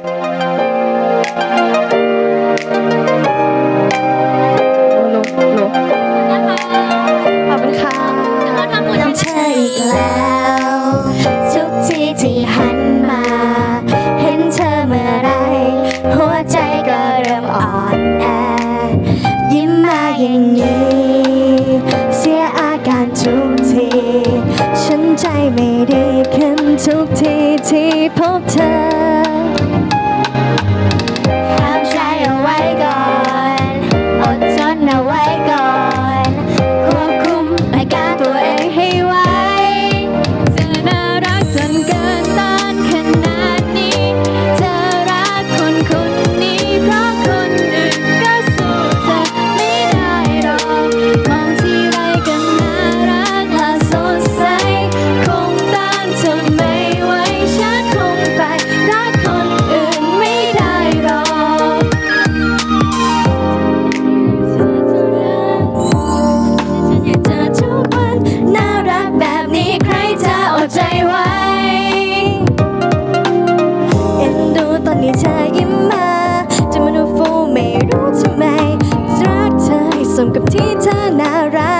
โลโลขอบคุณค่ะน้ำเชออีกแล้วทุกทีที่หันมา เห็นเธอเมื่อไร หัวใจก็เริ่มอ่อนแอ ยิ้มมาอย่างนี้ เสียอาการทุกที ฉันใจไม่ดีขึ้นทุกทีที่พบเธอ น่ารัก